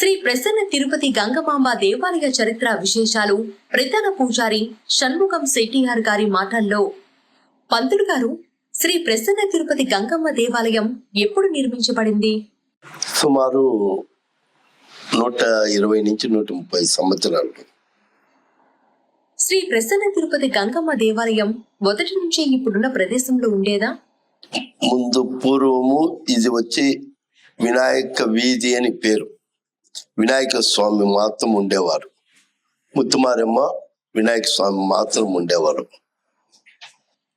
శ్రీ ప్రసన్న తిరుపతి గంగమాంబ దేవాలయ చరిత్ర విశేషాలు ప్రధాన పూజారి షణ్ముఖం శెట్టియార్ గారి మాటల్లో. పంతులు గారు శ్రీ ప్రసన్న తిరుపతి గంగమ్మ దేవాలయం ఎప్పుడు నిర్మించబడింది? సుమారు నూట ఇరవై నుంచి నూట ముప్పై సంవత్సరాలు. శ్రీ ప్రసన్న తిరుపతి గంగమ్మ దేవాలయం మొదటి నుంచే ఇప్పుడున్న ప్రదేశంలో ఉండేదా? ముందు పూర్వము ఇది వచ్చి వినాయక వీధి అని పేరు. వినాయక స్వామి మాత్రం ఉండేవారు. ముత్తుమారమ్మ వినాయక స్వామి మాత్రం ఉండేవారు.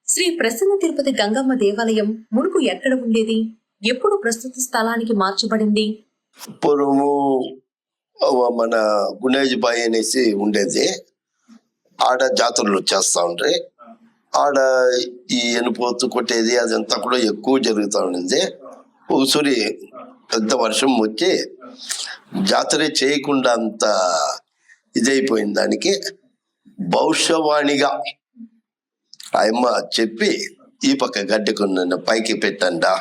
శ్రీ ప్రసన్న తిరుపతి గంగమ్మ దేవాలయం మునుపు ఎక్కడ ఉండేది? ఎప్పుడు ప్రస్తుత స్థలానికి మార్చబడింది? పూర్వము మన గునేజ్ బాయ్ అనేసి ఉండేది. ఆడ జాతరలు చేస్తా ఉండ్రి. ఆడ ఈ ఎనుపోతు కొట్టేది అదంతా కూడా ఎక్కువ జరుగుతూ ఉండింది. ఒకసారి పెద్ద వర్షం వచ్చి జాతర చేయకుండా అంత ఇదైపోయింది దానికి భవిష్యవాణిగా ఆయమ్మ చెప్పి ఈ పక్క గడ్డకు నన్ను పైకి పెట్టండా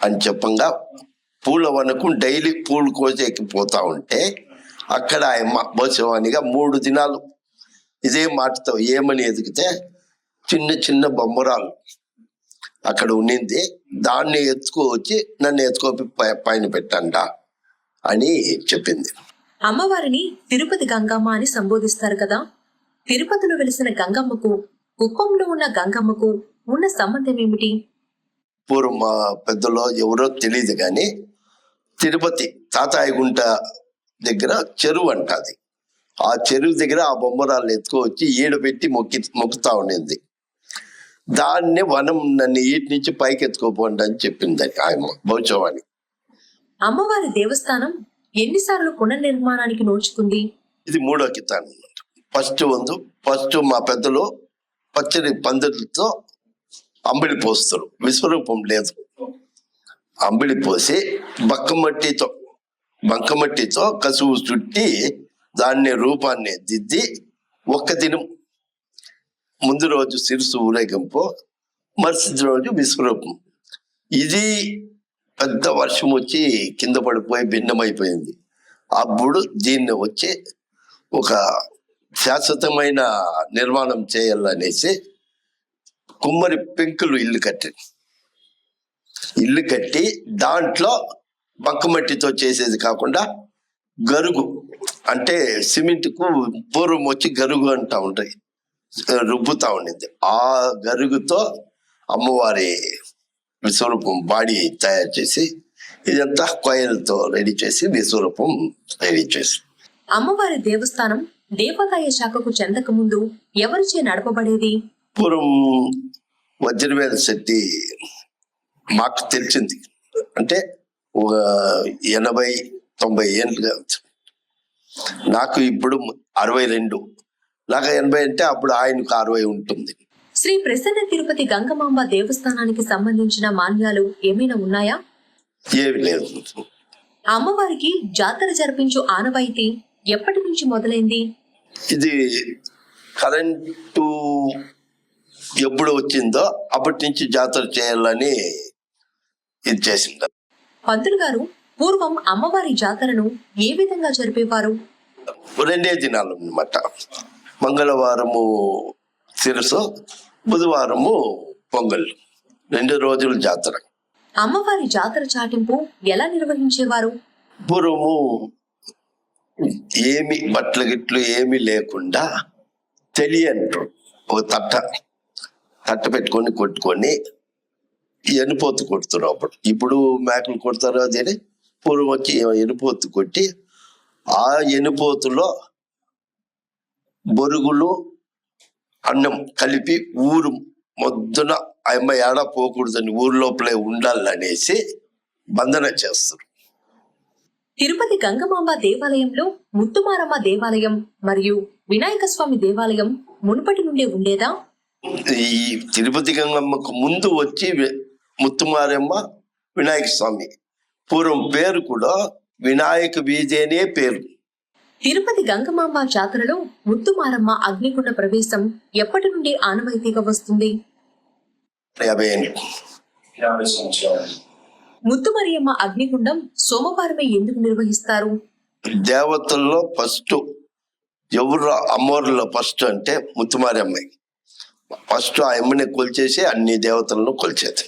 అని చెప్పంగా పూల వనకు డైలీ పూలు కోసేకి పోతా ఉంటే అక్కడ ఆయమ్మ భవిష్యవాణిగా మూడు దినాలు ఇదే మాటతో ఏమని ఎదిగితే చిన్న చిన్న బొమ్మరాలు అక్కడ ఉండింది దాన్ని ఎత్తుకో వచ్చి నన్ను ఎత్తుకోపి పై- పైన పెట్టండా అని చెప్పింది. అమ్మవారిని తిరుపతి గంగమ్మ అని సంబోధిస్తారు కదా. తిరుపతిలో వెలిసిన గంగమ్మకు కుప్పంలో ఉన్న గంగమ్మకు ఉన్న సంబంధం ఏమిటి? పూర్వం మా పెద్దలో ఎవరో తెలియదు కానీ తిరుపతి తాతాయిగుంట దగ్గర చెరువు అంటది. ఆ చెరువు దగ్గర ఆ బొమ్మరాలను ఎత్తుకో వచ్చి ఈడ పెట్టి మొక్కి మొక్కుతా ఉండింది. దాన్నే వనం నన్ను ఈటి నుంచి పైకి ఎత్తుకోపోండి అని చెప్పింది ఆయన భవిష్యవాణి అమ్మవారి దేవస్థానం ఎన్నిసార్లు పునర్నిర్మాణానికి నోచుకుంది? ఇది మూడో కితాన్ ఫస్ట్ వందు ఫస్ట్ మా పెద్దలు పచ్చడి పందిరితో అంబిడి పోస్తారు. విశ్వరూపం లేదు. అంబిడి పోసి బక్కమట్టితో బంకమట్టితో కసువు చుట్టి దాన్ని రూపాన్ని దిద్ది ఒక్క దినం ముందు రోజు సిరుసు ఊరేగింపు మరుసటి రోజు విశ్వరూపం. ఇది పెద్ద వర్షం వచ్చి కింద పడిపోయి భిన్నమైపోయింది. అప్పుడు దీన్ని వచ్చి ఒక శాశ్వతమైన నిర్మాణం చేయాలనేసి కుమ్మరి పెంకులు ఇల్లు కట్టి ఇల్లు కట్టి దాంట్లో బంకమట్టితో చేసేది కాకుండా గరుగు అంటే సిమెంట్కు పూర్వం వచ్చి గరుగు అంటూ ఉంటాయి. రుబ్బుతూ ఉండింది. ఆ గరుగుతో అమ్మవారి విశ్వరూపం బాడీ తయారు చేసి ఇదంతా కొయ్యలతో రెడీ చేసి విశ్వరూపం రెడీ చేసి. అమ్మవారి దేవస్థానం దేవాదాయ శాఖకు చెందక ముందు ఎవరిచే నడపబడేది? పూర్వం వజ్రవేద శెట్టి మాకు తెలిసింది. అంటే ఒక ఎనభై తొంభై ఏళ్ళుగా నాకు ఇప్పుడు అరవై రెండు. నాకు ఎనభై అంటే అప్పుడు ఆయనకు అరవై ఉంటుంది. శ్రీ ప్రసన్న తిరుపతి గంగమాంబ దేవస్థానానికి సంబంధించిన మాన్యాలు ఏమైనా ఉన్నాయా? ఏమి లేదు. అమ్మవారికి జాతర జరిపించు ఆనవాయితీ ఎప్పటి నుంచి మొదలైంది? ఇది కరెంటు ఎప్పుడు వచ్చిందో అప్పటి నుంచి జాతర చేయాలని ఇది చేసింది. పంతులు గారు పూర్వం అమ్మవారి జాతరను ఏ విధంగా జరిపేవారు? రెండే దినాలు అన్నమాట. మంగళవారము శిరసు బుధవారము పొంగల్ రెండు రోజులు జాతర. అమ్మవారి జాతర చాటింపు ఎలా నిర్వహించేవారు? పూర్వము ఏమి బట్టలు గిట్లు ఏమి లేకుండా తెలియంటారు ఒక తట్ట తట్ట పెట్టుకొని కొట్టుకొని ఎనుపోతు కొడుతున్నారు అప్పుడు. ఇప్పుడు మేకలు కొడతారు అదే పూర్వం వచ్చి ఎనుపోతు కొట్టి ఆ ఎనుపోతులో బొరుగులు అన్నం కలిపి ఊరు మొద్దున ఆ అమ్మాయి ఏడా పోకూడదని ఊరు లోపలే ఉండాలనేసి బంధన చేస్తారు. తిరుపతి గంగమాంబ దేవాలయంలో ముత్తుమారమ్మ దేవాలయం మరియు వినాయక స్వామి దేవాలయం మునుపటి నుండే ఉండేదా? ఈ తిరుపతి గంగమ్మకు ముందు వచ్చి ముత్తుమారమ్మ వినాయక స్వామి. పూర్వం పేరు కూడా వినాయక వీధి అనే పేరు. తిరుపతి గంగమాంబ జాతరలో ముత్తుమారమ్మ అగ్నికుండ ప్రవేశం ఎప్పటి నుండి ఆనవాయితీగా వస్తుంది? ముత్తుమరియమ్మ అగ్నిగుండం సోమవారమే ఎందుకు నిర్వహిస్తారు? దేవతల్లో ఫస్ట్ ఎవరు అమ్మోరులో ఫస్ట్ అంటే ముత్తుమారి అమ్మాయి ఫస్ట్ ఆ అమ్మని కొలిచేసి అన్ని దేవతలను కొలిచేది.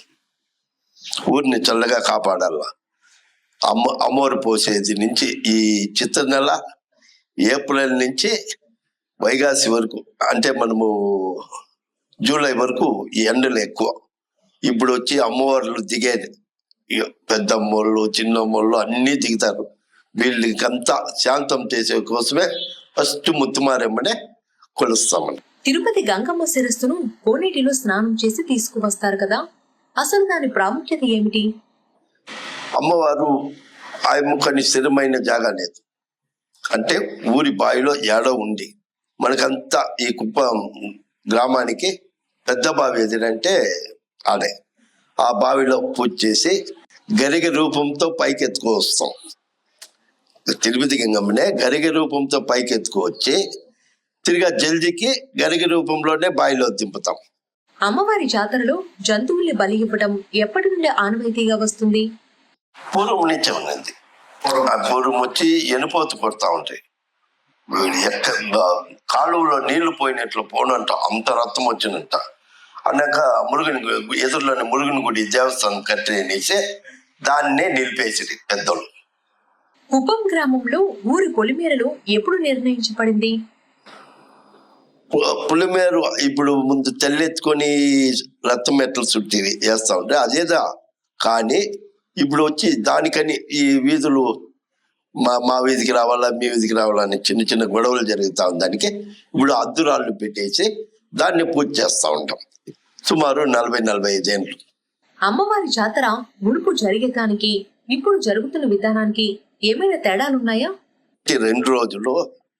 ఊరిని చల్లగా కాపాడాల. అమ్మ అమ్మోరు పోసేది నుంచి ఈ చిత్ర నెల ఏప్రిల్ నుంచి వైగాసి వరకు అంటే మనము జూలై వరకు ఈ ఎండలు ఎక్కువ. ఇప్పుడు వచ్చి అమ్మవార్లు దిగేది. పెద్ద అమ్మోళ్ళు చిన్న అమ్మోళ్ళు అన్నీ దిగుతారు. వీళ్ళకంతా శాంతం చేసే కోసమే ఫస్ట్ ముత్తుమారమ్మనే కొలుస్తామని తిరుపతి గంగమ్మ శిరస్సును కోనేటిలో స్నానం చేసి తీసుకువస్తారు కదా. అసలు దాని ప్రాముఖ్యత ఏమిటి? అమ్మవారు ఆయమ్మకని స్థిరమైన జాగా లేదు. అంటే ఊరి బావిలో ఏడో ఉంది మనకంతా ఈ కుప్ప గ్రామానికి పెద్ద బావి ఏదంటే ఆడే. ఆ బావిలో పూజ చేసి గరిగ రూపంతో పైకి ఎత్తుకు వస్తాం తిరుపతి గంగమ్మనే గరిగ రూపంతో పైకి ఎత్తుకువచ్చి తిరిగి జల్దికి గరిగ రూపంలోనే బావిలో దింపుతాం. అమ్మవారి జాతరలో జంతువుల్ని బలి ఇవ్వడం ఎప్పటి నుండి ఆనవాయితీగా వస్తుంది? పూర్వం నుంచే ఉన్నది. ఆ పూర్వం వచ్చి ఎనుపోతు కొడతా ఉంటాయి వీడు ఎక్క కాలువలో నీళ్ళు పోయినట్లు పోనంట అంత రక్తం వచ్చినంట అన్నాక మురుగుని ఎదురులోని మురుగుని గుడి దేవస్థానం కట్టేసి దాన్నే నిలిపేసింది పెద్దలు కుప్పం గ్రామంలో ఊరి పొలిమేరలో ఎప్పుడు నిర్ణయించబడింది? పులిమేరు ఇప్పుడు ముందు తెల్లెత్తుకొని రక్తం మెట్టలు చుట్టి వేస్తా ఉంటే అదేదా. కానీ ఇప్పుడు వచ్చి దానికని ఈ వీధులు మా మా వీధికి రావాలా మీ వీధికి రావాలా అని చిన్న చిన్న గొడవలు జరుగుతా దానికి ఇప్పుడు అద్దురాళ్ళు పెట్టేసి దాన్ని పూజ చేస్తా ఉంటాం. సుమారు నలభై నలభై ఐదేళ్ళు అమ్మవారి జాతర మునుపు జరిగేదానికి ఇప్పుడు జరుగుతున్న విధానానికి ఏమైనా తేడాలున్నాయా? ఈ రెండు రోజులు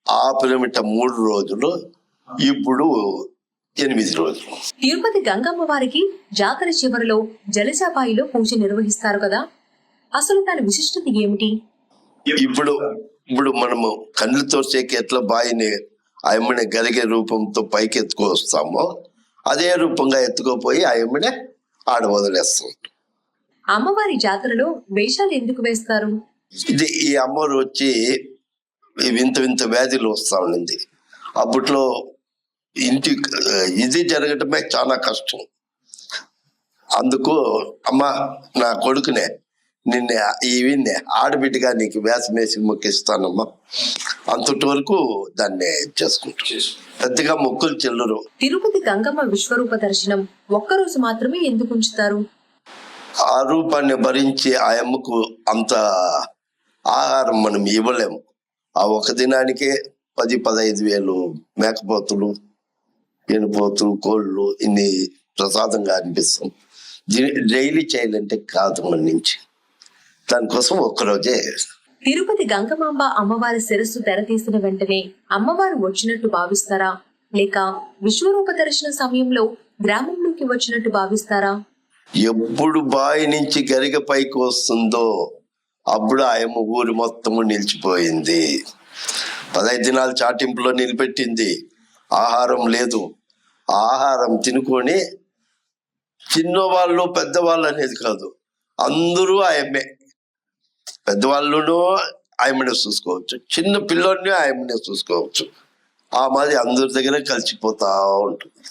ఆ పిరమిట మూడు రోజులు ఇప్పుడు ఎనిమిది రోజులు. తిరుపతి గంగమ్మ వారికి జాతర చివరిలో జలసాబాయిలో పూజ నిర్వహిస్తారు కదా. అసలు దాని విశిష్టత ఏమిటి? ఇప్పుడు ఇప్పుడు మనము కళ్ళతో చేకి ఎట్లా బాయిని ఆ ఎమ్మని గరిగే రూపంతో పైకి ఎత్తుకు వస్తామో అదే రూపంగా ఎత్తుకోపోయి ఆ ఎమ్మనే ఆడ వదిలేస్తాం. అమ్మవారి జాతరలో వేషాలు ఎందుకు వేస్తారు? ఇది ఈ అమ్మవారు వచ్చి వింత వింత వ్యాధులు వస్తా ఉండింది. అప్పట్లో ఇంటి ఇది జరగటమే చాలా కష్టం. అందుకు అమ్మ నా కొడుకునే నిన్న ఈవిన్నే ఆడబిడ్డగా నీకు వేసం వేసి మొక్కిస్తానమ్మా. అంతటి వరకు దాన్ని చేసుకుంటాం. పెద్దగా మొక్కులు చెల్లరు. తిరుపతి గంగమ్మ విశ్వరూప దర్శనం ఒక్కరోజు మాత్రమే ఎందుకు ఉంచుతారు? ఆ రూపాన్ని భరించి ఆ అమ్మకు అంత ఆహారం మనం ఇవ్వలేము. ఆ ఒక దినానికే పది పదహైదు వేలు మేకపోతులు ఎనుపోతులు కోళ్ళు ఇన్ని ప్రసాదంగా అనిపిస్తాం ది- డైలీ చేయాలంటే కాదు మన నుంచి. దానికోసం ఒక్కరోజే. తిరుపతి గంగమాంబ అమ్మవారి శిరస్సు తెరతీసిన వెంటనే అమ్మవారు వచ్చినట్టు భావిస్తారా? లేక విశ్వరూప దర్శన సమయంలో గ్రామంలోకి వచ్చినట్టు భావిస్తారా? ఎప్పుడు బావి నుంచి గరిగ పైకి వస్తుందో అప్పుడు ఆయమ్మ ఊరి మొత్తము నిలిచిపోయింది. పదహైదు దినాలు చాటింపులో నిలబెట్టింది. ఆహారం లేదు. ఆహారం తినుకొని చిన్నవాళ్ళు పెద్దవాళ్ళు అనేది కాదు. అందరూ ఆయమ్మే. పెద్దవాళ్ళను ఆయమ్మనే చూసుకోవచ్చు. చిన్న పిల్లోడిని ఆయమ్మనే చూసుకోవచ్చు. ఆ మాది అందరి దగ్గర కలిసిపోతా ఉంటుంది.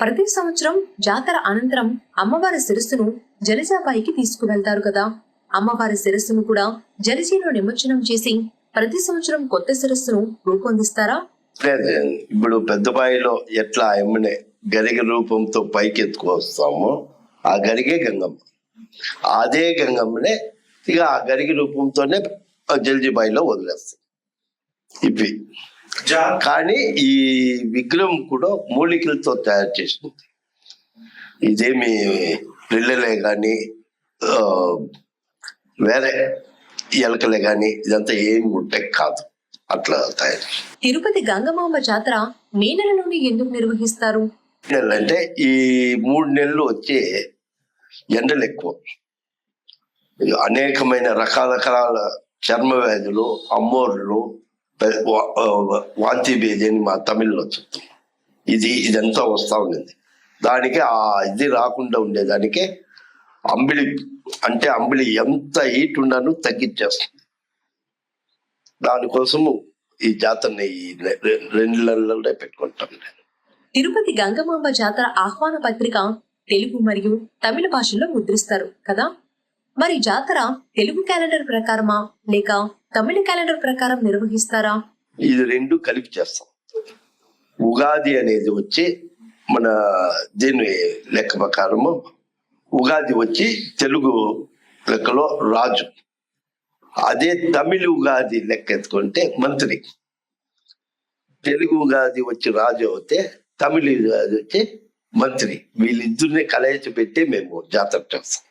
ప్రతి సంవత్సరం జాతర అనంతరం అమ్మవారి శిరస్సును జలజాబాయికి తీసుకువెళ్తారు కదా. అమ్మవారి శిరస్సును కూడా జలజీలో నిమజ్జనం చేసి ప్రతి సంవత్సరం కొత్త శిరస్సును రూపొందిస్తారా? ఇప్పుడు పెద్ద బాయిలో ఎట్లా ఎమ్మనే గరిగ రూపంతో పైకి ఎత్తుకొస్తామో ఆ గరిగే గంగమ్మ. అదే గంగమ్మనే ఇక ఆ గరిగి రూపంతోనే ఆ జల్జీ బాయిలో వదిలేస్తాం. ఇవి కానీ ఈ విగ్రహం కూడా మూలికలతో తయారు చేసింది. ఇదేమి పిల్లలే కానీ వేరే ఎలకలే కానీ ఇదంతా ఏం ఉంటే కాదు. అట్లా తయారు. తిరుపతి గంగమాంబ జాతర మే నెలలోనే ఎందుకు నిర్వహిస్తారు? నెలలు అంటే ఈ మూడు నెలలు వచ్చే ఎండలు ఎక్కువ. అనేకమైన రకాల రకాల చర్మ వ్యాధులు అమ్మోర్లు వాంతి భేది అని మా తమిళ్ళో చెప్తాం. ఇది ఇదంతా వస్తా ఉండేది దానికి ఆ ఇది రాకుండా ఉండేదానికి అంబిలి అంటే అంబిలి ఎంత హీట్ ఉండను తగ్గించేస్తుంది. దానికోసము ఈ జాతరని రెండు నెలల్లో పెట్టుకుంటాం తిరుపతి గంగమాంబ జాతర ఆహ్వాన పత్రిక తెలుగు మరియు తమిళ భాషల్లో ముద్రిస్తారు కదా? మరి జాతర తెలుగు క్యాలెండర్ ప్రకారమా? లేక తమిళ క్యాలెండర్ ప్రకారం నిర్వహిస్తారా? ఇది రెండు కలిపి చేస్తాం. ఉగాది అనేది వచ్చి మన దీని లెక్క ప్రకారము ఉగాది వచ్చి తెలుగు లెక్కలో రాజు. అదే తమిళ ఉగాది లెక్క ఎత్తుకుంటే మంత్రి. తెలుగు ఉగాది వచ్చి రాజు అవుతే తమిళ ఉగాది వచ్చి మంత్రి. వీళ్ళిద్దరిని కలయిచి పెట్టి మేము జాతర చేస్తాం.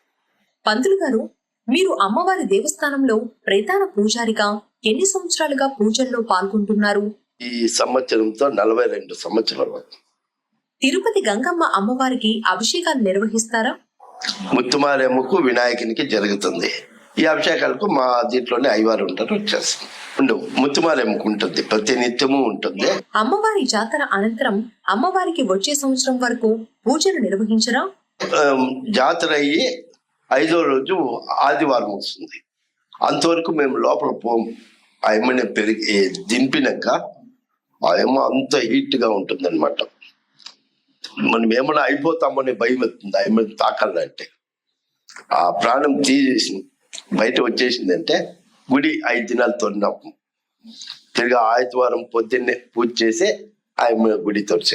పంతులు గారు మీరు అమ్మవారి దేవస్థానంలో ప్రధాన పూజారిగా ఎన్ని సంవత్సరాలుగా పూజల్లో పాల్గొంటున్నారు? ఈ సంవత్సరంతో నలభై రెండు సంవత్సరాలు తిరుపతి గంగమ్మ అమ్మవారికి అభిషేకాలు నిర్వహిస్తారా? ముత్తుమారేమ్మకు వినాయకునికి జరుగుతుంది. ఈ అభిషేకాలకు మా దీంట్లోనే అయ్యవారు ఉంటారు వచ్చేస్తాం ఉండవు ముత్తుమారేమ్మకు ఉంటుంది ప్రతి నిత్యము ఉంటుంది. అమ్మవారి జాతర అనంతరం అమ్మవారికి వచ్చే సంవత్సరం వరకు పూజలు నిర్వహించరా? జాతర అయ్యి ఐదో రోజు ఆదివారం వస్తుంది. అంతవరకు మేము లోపల పోము ఆ ఎమ్మని పెరిగి దింపినాక ఆ ఎమ్మ అంత హీట్గా ఉంటుంది అనమాట మనం ఏమైనా అయిపోతామని భయం అవుతుంది ఆ ఎమ్మని తాకాలంటే. ఆ ప్రాణం తీసేసి బయట వచ్చేసిందంటే గుడి ఐదు దినాలు తొడినాము తిరిగి ఆదివారం పొద్దున్నే పూజ చేసి ఆయన గుడి తొడిచి